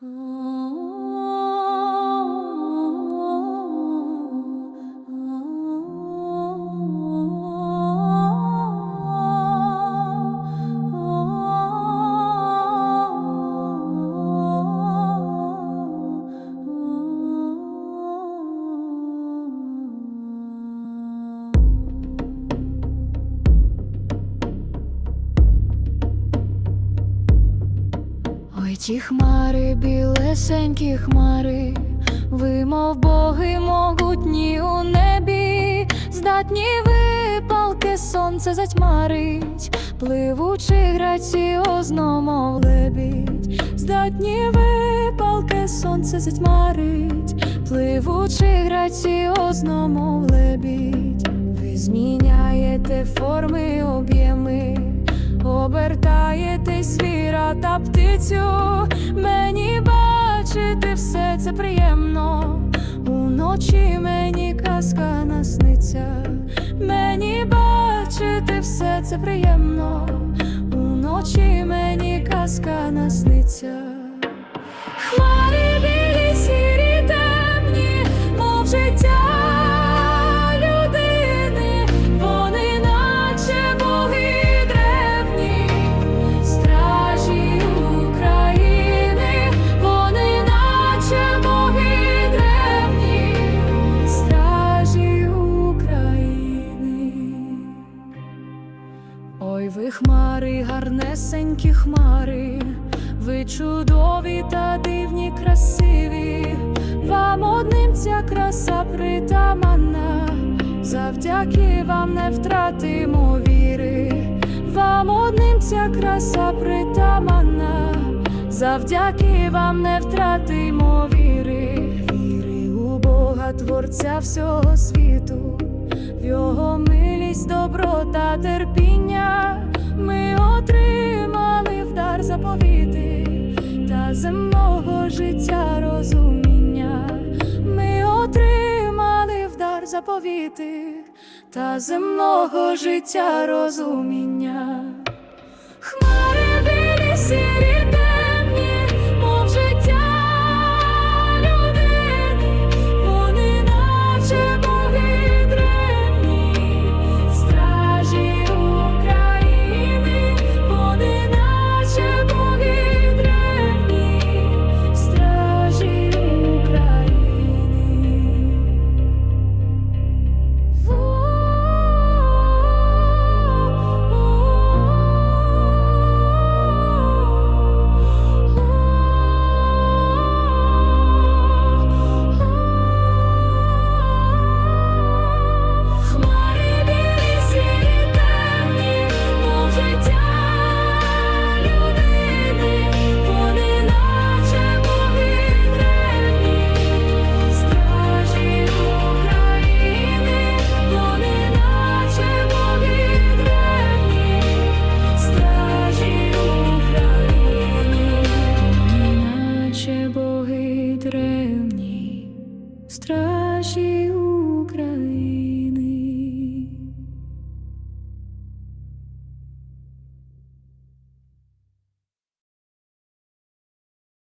Ой, ті хмари, білесенькі хмари, ви, мов боги могутні у небі, здатні випалки сонце затьмарить, пливучи граціозно, мов лебідь, здатні випалки сонце затьмарить, пливучи граціозно, мов лебідь, ви зміняєте форми, об'єми. Птицю, мені бачити все це приємно. Уночі мені казка насниться, мені бачити все це приємно. Уночі мені казка насниться. Хмарі білі, Ой, ви хмари, гарнесенькі хмари, ви чудові та дивні, красиві, вам одним ця краса притаманна, завдяки вам не втратимо віри, вам одним ця краса притаманна, завдяки вам не втратимо віри, віри у Бога, Творця всього світу. В його милість, доброта, терпіння земного життя розуміння. Ми отримали в дар заповіти та земного життя розуміння. Хмари ström.